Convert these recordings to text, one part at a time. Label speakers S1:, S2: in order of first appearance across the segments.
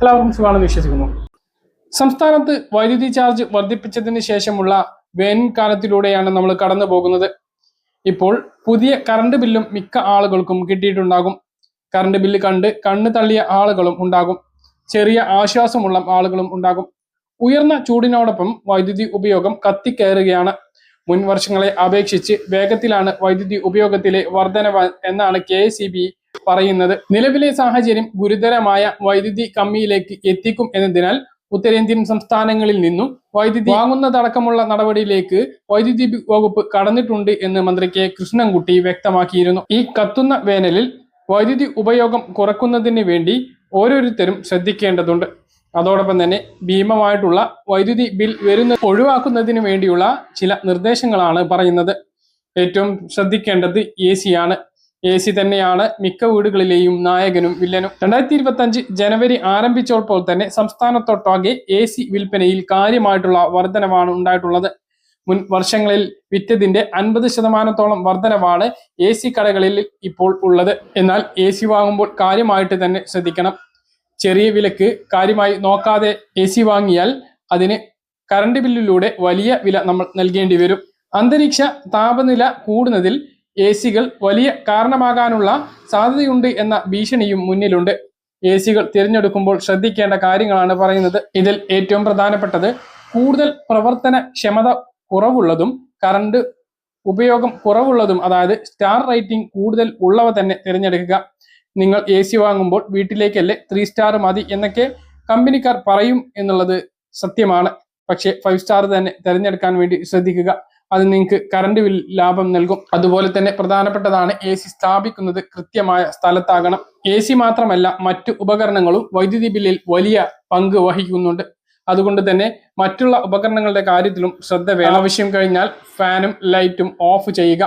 S1: എല്ലാവർക്കും സുഖമാണെന്ന് വിശ്വസിക്കുന്നു. സംസ്ഥാനത്ത് വൈദ്യുതി ചാർജ് വർദ്ധിപ്പിച്ചതിന് ശേഷമുള്ള വേനൽക്കാലത്തിലൂടെയാണ് നമ്മൾ കടന്നു പോകുന്നത്. ഇപ്പോൾ പുതിയ കറണ്ട് ബില്ലും മിക്ക ആളുകൾക്കും കിട്ടിയിട്ടുണ്ടാകും. കറണ്ട് ബില്ല് കണ്ട് കണ്ണു തള്ളിയ ആളുകളും ഉണ്ടാകും. ചെറിയ ആശ്വാസമുള്ള ആളുകളും ഉണ്ടാകും. ഉയർന്ന ചൂടിനോടൊപ്പം വൈദ്യുതി ഉപയോഗം കത്തിക്കയറുകയാണ് മുൻ വർഷങ്ങളെ അപേക്ഷിച്ച് വേഗത്തിലാണ് വൈദ്യുതി ഉപയോഗത്തിലെ വർധനവ് എന്നാണ് കെ പറയുന്നത്. നിലവിലെ സാഹചര്യം ഗുരുതരമായ വൈദ്യുതി കമ്മിയിലേക്ക് എത്തിക്കും എന്നതിനാൽ ഉത്തരേന്ത്യൻ സംസ്ഥാനങ്ങളിൽ നിന്നും വൈദ്യുതി വാങ്ങുന്നതടക്കമുള്ള നടപടിയിലേക്ക് വൈദ്യുതി വകുപ്പ് കടന്നിട്ടുണ്ട് എന്ന് മന്ത്രി കെ. കൃഷ്ണൻകുട്ടി വ്യക്തമാക്കിയിരുന്നു. ഈ കത്തുന്ന വേനലിൽ വൈദ്യുതി ഉപയോഗം കുറക്കുന്നതിന് വേണ്ടി ഓരോരുത്തരും ശ്രദ്ധിക്കേണ്ടതുണ്ട്. അതോടൊപ്പം തന്നെ ഭീമമായിട്ടുള്ള വൈദ്യുതി ബിൽ വരുന്ന ഒഴിവാക്കുന്നതിന് വേണ്ടിയുള്ള ചില നിർദ്ദേശങ്ങളാണ് പറയുന്നത്. ഏറ്റവും ശ്രദ്ധിക്കേണ്ടത് എ ആണ്. എ സി തന്നെയാണ് മിക്ക വീടുകളിലെയും നായകനും വില്ലനും. രണ്ടായിരത്തി ഇരുപത്തി അഞ്ച് ജനുവരി ആരംഭിച്ചപ്പോൾ തന്നെ സംസ്ഥാനത്തൊട്ടാകെ എ സി വിൽപ്പനയിൽ കാര്യമായിട്ടുള്ള വർധനവാണ് ഉണ്ടായിട്ടുള്ളത്. മുൻ വർഷങ്ങളിൽ വിറ്റതിന്റെ അൻപത് ശതമാനത്തോളം വർധനവാണ് എ സി കടകളിൽ ഇപ്പോൾ ഉള്ളത്. എന്നാൽ എ സി വാങ്ങുമ്പോൾ കാര്യമായിട്ട് തന്നെ ശ്രദ്ധിക്കണം. ചെറിയ വിലക്ക് കാര്യമായി നോക്കാതെ എ സി വാങ്ങിയാൽ അതിന് കറണ്ട് ബില്ലിലൂടെ വലിയ വില നമ്മൾ നൽകേണ്ടി വരും. അന്തരീക്ഷ താപനില കൂടുന്നതിൽ എ സികൾ വലിയ കാരണമാകാനുള്ള സാധ്യതയുണ്ട് എന്ന ഭീഷണിയും മുന്നിലുണ്ട്. എ സികൾ തിരഞ്ഞെടുക്കുമ്പോൾ ശ്രദ്ധിക്കേണ്ട കാര്യങ്ങളാണ് പറയുന്നത്. ഇതിൽ ഏറ്റവും പ്രധാനപ്പെട്ടത് കൂടുതൽ പ്രവർത്തന ക്ഷമത കുറവുള്ളതും കറണ്ട് ഉപയോഗം കുറവുള്ളതും അതായത് സ്റ്റാർ റേറ്റിംഗ് കൂടുതൽ ഉള്ളവ തന്നെ തിരഞ്ഞെടുക്കുക. നിങ്ങൾ എ സി വാങ്ങുമ്പോൾ വീട്ടിലേക്കല്ലേ ത്രീ സ്റ്റാർ മതി എന്നൊക്കെ കമ്പനിക്കാർ പറയും എന്നുള്ളത് സത്യമാണ്. പക്ഷേ ഫൈവ് സ്റ്റാർ തന്നെ തിരഞ്ഞെടുക്കാൻ വേണ്ടി ശ്രദ്ധിക്കുക. അത് നിങ്ങൾക്ക് കറണ്ട് ബിൽ ലാഭം നൽകും. അതുപോലെ തന്നെ പ്രധാനപ്പെട്ടതാണ് എ സി സ്ഥാപിക്കുന്നത് കൃത്യമായ സ്ഥലത്താകണം. എ സി മാത്രമല്ല മറ്റു ഉപകരണങ്ങളും വൈദ്യുതി ബില്ലിൽ വലിയ പങ്ക് വഹിക്കുന്നുണ്ട്. അതുകൊണ്ട് തന്നെ മറ്റുള്ള ഉപകരണങ്ങളുടെ കാര്യത്തിലും ശ്രദ്ധ വേണം. ആവശ്യം കഴിഞ്ഞാൽ ഫാനും ലൈറ്റും ഓഫ് ചെയ്യുക.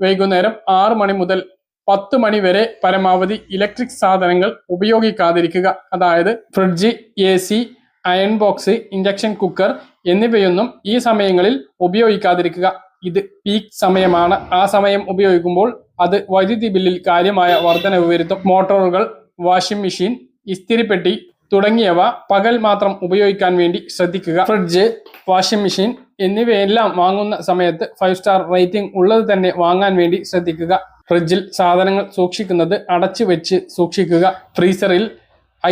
S1: വൈകുന്നേരം ആറ് മണി മുതൽ പത്ത് മണി വരെ പരമാവധി ഇലക്ട്രിക് സാധനങ്ങൾ ഉപയോഗിക്കാതിരിക്കുക. അതായത് fridge A C iron box induction cooker എന്നിവയൊന്നും ഈ സമയങ്ങളിൽ ഉപയോഗിക്കാതിരിക്കുക. ഇത് പീക്ക് സമയമാണ്. ആ സമയം ഉപയോഗിക്കുമ്പോൾ അത് വൈദ്യുതി ബില്ലിൽ കാര്യമായ വർധനവ് വരുത്തും. മോട്ടോറുകൾ വാഷിംഗ് മെഷീൻ ഇസ്തിരിപ്പെട്ടി തുടങ്ങിയവ പകൽ മാത്രം ഉപയോഗിക്കാൻ വേണ്ടി ശ്രദ്ധിക്കുക. ഫ്രിഡ്ജ് വാഷിംഗ് മെഷീൻ എന്നിവയെല്ലാം വാങ്ങുന്ന സമയത്ത് ഫൈവ് സ്റ്റാർ റേറ്റിംഗ് ഉള്ളത് തന്നെ വാങ്ങാൻ വേണ്ടി ശ്രദ്ധിക്കുക. ഫ്രിഡ്ജിൽ സാധനങ്ങൾ സൂക്ഷിക്കുന്നത് അടച്ചു വെച്ച് സൂക്ഷിക്കുക. ഫ്രീസറിൽ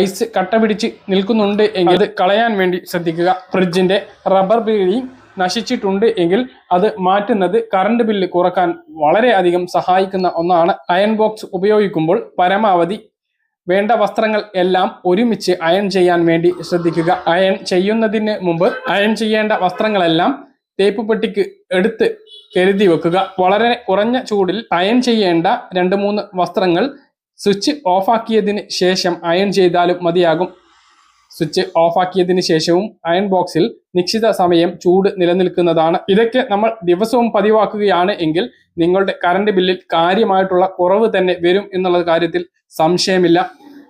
S1: ഐസ് കട്ട പിടിച്ച് നിൽക്കുന്നുണ്ട് എങ്കിൽ അത് കളയാൻ വേണ്ടി ശ്രദ്ധിക്കുക. ഫ്രിഡ്ജിന്റെ റബ്ബർ ബീഡി നശിച്ചിട്ടുണ്ട് എങ്കിൽ അത് മാറ്റുന്നത് കറണ്ട് ബില്ല് കുറയ്ക്കാൻ വളരെയധികം സഹായിക്കുന്ന ഒന്നാണ്. അയൺ ബോക്സ് ഉപയോഗിക്കുമ്പോൾ പരമാവധി വേണ്ട വസ്ത്രങ്ങൾ എല്ലാം ഒരുമിച്ച് അയൺ ചെയ്യാൻ വേണ്ടി ശ്രദ്ധിക്കുക. അയൺ ചെയ്യുന്നതിന് മുമ്പ് അയൺ ചെയ്യേണ്ട വസ്ത്രങ്ങളെല്ലാം തേപ്പ് പെട്ടിക്ക് എടുത്ത് കരുതി വെക്കുക. വളരെ കുറഞ്ഞ ചൂടിൽ അയൺ ചെയ്യേണ്ട രണ്ട് മൂന്ന് വസ്ത്രങ്ങൾ സ്വിച്ച് ഓഫാക്കിയതിന് ശേഷം അയൺ ചെയ്താലും മതിയാകും. സ്വിച്ച് ഓഫാക്കിയതിന് ശേഷവും അയൺ ബോക്സിൽ നിശ്ചിത സമയം ചൂട് നിലനിൽക്കുന്നതാണ്. ഇതൊക്കെ നമ്മൾ ദിവസവും പതിവാക്കുകയാണ് എങ്കിൽ നിങ്ങളുടെ കറണ്ട് ബില്ലിൽ കാര്യമായിട്ടുള്ള കുറവ് തന്നെ വരും എന്നുള്ള കാര്യത്തിൽ സംശയമില്ല.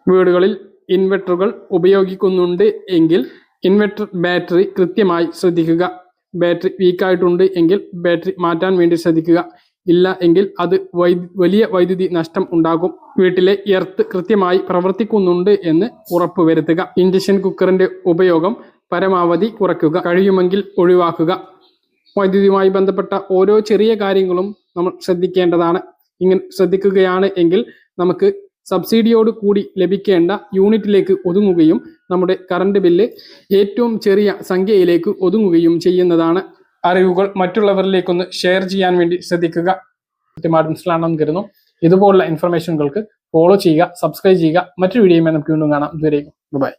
S1: വീടുകളിൽ ഇൻവെർട്ടറുകൾ ഉപയോഗിക്കുന്നുണ്ട് എങ്കിൽ ഇൻവെർട്ടർ ബാറ്ററി കൃത്യമായി ശ്രദ്ധിക്കുക. ബാറ്ററി വീക്കായിട്ടുണ്ട് എങ്കിൽ ബാറ്ററി മാറ്റാൻ വേണ്ടി ശ്രദ്ധിക്കുക. ഇല്ല എങ്കിൽ അത് വലിയ വൈദ്യുതി നഷ്ടം ഉണ്ടാകും. വീട്ടിലെ എർത്ത് കൃത്യമായി പ്രവർത്തിക്കുന്നുണ്ട് എന്ന് ഉറപ്പുവരുത്തുക ഇൻഡക്ഷൻ കുക്കറിന്റെ ഉപയോഗം പരമാവധി കുറയ്ക്കുക. കഴിയുമെങ്കിൽ ഒഴിവാക്കുക. വൈദ്യുതിയുമായി ബന്ധപ്പെട്ട ഓരോ ചെറിയ കാര്യങ്ങളും നമ്മൾ ശ്രദ്ധിക്കേണ്ടതാണ്. ഇങ്ങനെ ശ്രദ്ധിക്കുകയാണ് എങ്കിൽ നമുക്ക് സബ്സിഡിയോട് കൂടി ലഭിക്കേണ്ട യൂണിറ്റിലേക്ക് ഒതുങ്ങുകയും നമ്മുടെ കറണ്ട് ബില്ല് ഏറ്റവും ചെറിയ സംഖ്യയിലേക്ക് ഒതുങ്ങുകയും ചെയ്യുന്നതാണ്. അറിവുകൾ മറ്റുള്ളവരിലേക്കൊന്ന് ഷെയർ ചെയ്യാൻ വേണ്ടി ശ്രദ്ധിക്കുക. കൃത്യമായിട്ട് മനസ്സിലാണെന്ന് കരുതുന്നു. ഇതുപോലുള്ള ഇൻഫർമേഷനുകൾക്ക് ഫോളോ ചെയ്യുക സബ്സ്ക്രൈബ് ചെയ്യുക. മറ്റൊരു വീഡിയോയുമായി നമുക്ക് വീണ്ടും കാണാം. ഇതുവരെയും ബൈ